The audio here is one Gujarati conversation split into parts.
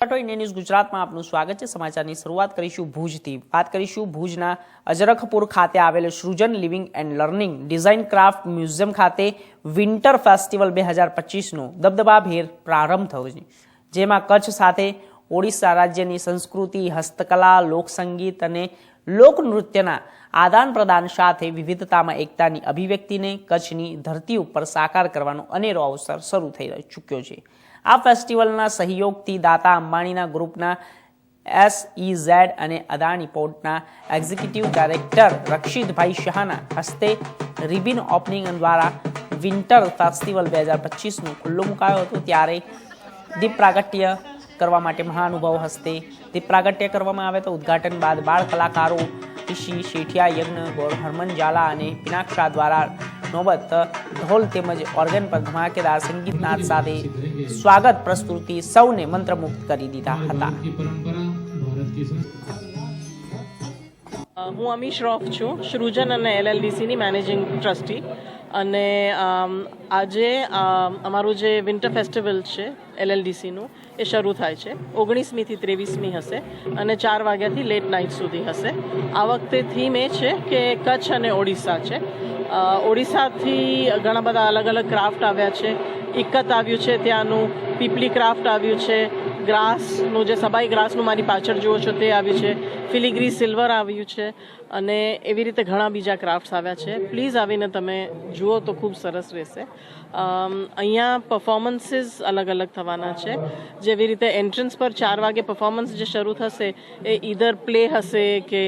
ન્યૂઝ ગુજરાતમાં આપનું સ્વાગત છે. સમાચારની શરૂઆત કરીશું ભુજથી. વાત કરીશું ભુજના અજરખપુર ખાતે આવેલ Srujan living and learning design craft museum ખાતે વિન્ટર ફેસ્ટિવલ બે હજાર પચીસનો દબદબાભેર પ્રારંભ થયો છે. જેમાં કચ્છ સાથે ઓડિશા રાજ્યની સંસ્કૃતિ, હસ્તકલા, લોકસંગીત અને લોકનૃત્યના આદાન પ્રદાન સાથે વિવિધતામાં એકતાની અભિવ્યક્તિને કચ્છની ધરતી ઉપર સાકાર કરવાનો અનેરો અવસર શરૂ થઈ ચૂક્યો છે. આ ફેસ્ટિવલના સહયોગથી દાતા અંબાણીના ગ્રુપના એસઈઝેડ અને અદાણી પોર્ટના એક્ઝિક્યુટિવ ડાયરેક્ટર રક્ષિતભાઈ શાહના હસ્તે રિબિન ઓપનિંગ દ્વારા વિન્ટર ફેસ્ટિવલ બે હજાર પચીસનું ખુલ્લું મુકાયો હતો. ત્યારે દીપ પ્રાગટ્ય કરવા માટે મહાનુભાવ હસ્તે દીપ પ્રાગટ્ય કરવામાં આવે તો ઉદ્ઘાટન બાદ બાળ કલાકારો ઋષિ શેઠિયા યજ્ઞ ગોળ હરમન ઝાલા અને પિનાક્ષા દ્વારા નોબત, ઢોલ તેમજ ઓર્ગન પર ધમાકેદાર સંગીત નાદ સાથે સ્વાગત પ્રસ્તુતિ સૌને મંત્રમુગ્ધ કરી દીધા હતા. હું અમી શ્રોફ છું શ્રુજન અને એલએલડીસીની મેનેજિંગ ટ્રસ્ટી. અને આજે અમારું જે વિન્ટર ફેસ્ટિવલ છે એલએલડીસીનું એ શરૂ થાય છે. ઓગણીસમીથી ત્રેવીસમી હશે અને ચાર વાગ્યાથી લેટ નાઇટ સુધી હશે. આ વખતે થીમ એ છે કે કચ્છ અને ઓડિશા છે. ઓડિશાથી ઘણા બધા અલગ અલગ ક્રાફ્ટ આવ્યા છે. ઇક્કત આવ્યું છે ત્યાંનું પીપલી ક્રાફ્ટ આવ્યું છે. ગ્રાસનું જે સબાઈ ગ્રાસનું મારી પાછળ જુઓ છો તે આવ્યું છે. ફિલિગ્રી સિલ્વર આવ્યું છે. અને એવી રીતે ઘણા બીજા ક્રાફ્ટ્સ આવ્યા છે. પ્લીઝ આવીને તમે જુઓ તો ખૂબ સરસ રહેશે. અહીંયા પરફોર્મન્સીસ અલગ અલગ થવાના છે. જેવી રીતે એન્ટ્રન્સ પર ચાર વાગે પરફોર્મન્સ જે શરૂ થશે, એ ઈધર પ્લે હશે કે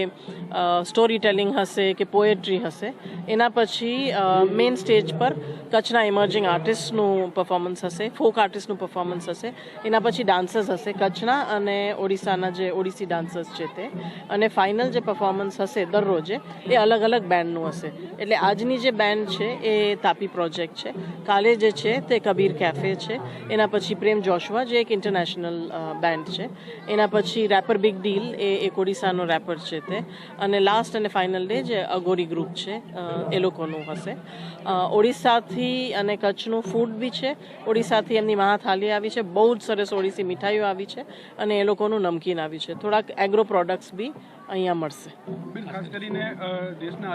સ્ટોરી ટેલિંગ હશે કે પોએટ્રી હશે. એના પછી મેઇન સ્ટેજ પર કચ્છના ઇમર્જિંગ આર્ટિસ્ટનું પરફોર્મન્સ હશે ફોક આર્ટિસ્ટનું પરફોર્મન્સ હશે. એના પછી ડાન્સર્સ હશે, કચ્છના અને ઓડિશાના જે ઓડિસી ડાન્સર્સ છે તે. અને ફાઇનલ જે પરફોર્મન્સ હશે દરરોજે, એ અલગ અલગ બેન્ડનું હશે. એટલે આજની જે બેન્ડ છે એ તાપી પ્રોજેક્ટ છે. કાલે જે છે તે કબીર કેફે છે. એના પછી પ્રેમ જોશવા જે એક ઇન્ટરનેશનલ બેન્ડ છે. એના પછી રેપર બિગ ડીલ એ એક ઓડિશાનો રેપર છે તે. અને લાસ્ટ અને ફાઇનલ ડે જે અગોરી ગ્રુપ છે એ લોકોનું હશે. ઓડિશાથી અને કચ્છનું ફૂડ બી છે. ઓડિશાથી એમની મહાથાલી આવી છે. બહુ જ સરસ ઓડિસી મીઠાઈઓ આવી છે અને એ લોકોનું નમકીન આવ્યું છે. થોડાક એગ્રો પ્રોડક્ટ્સ બી અહીંયા મળશે.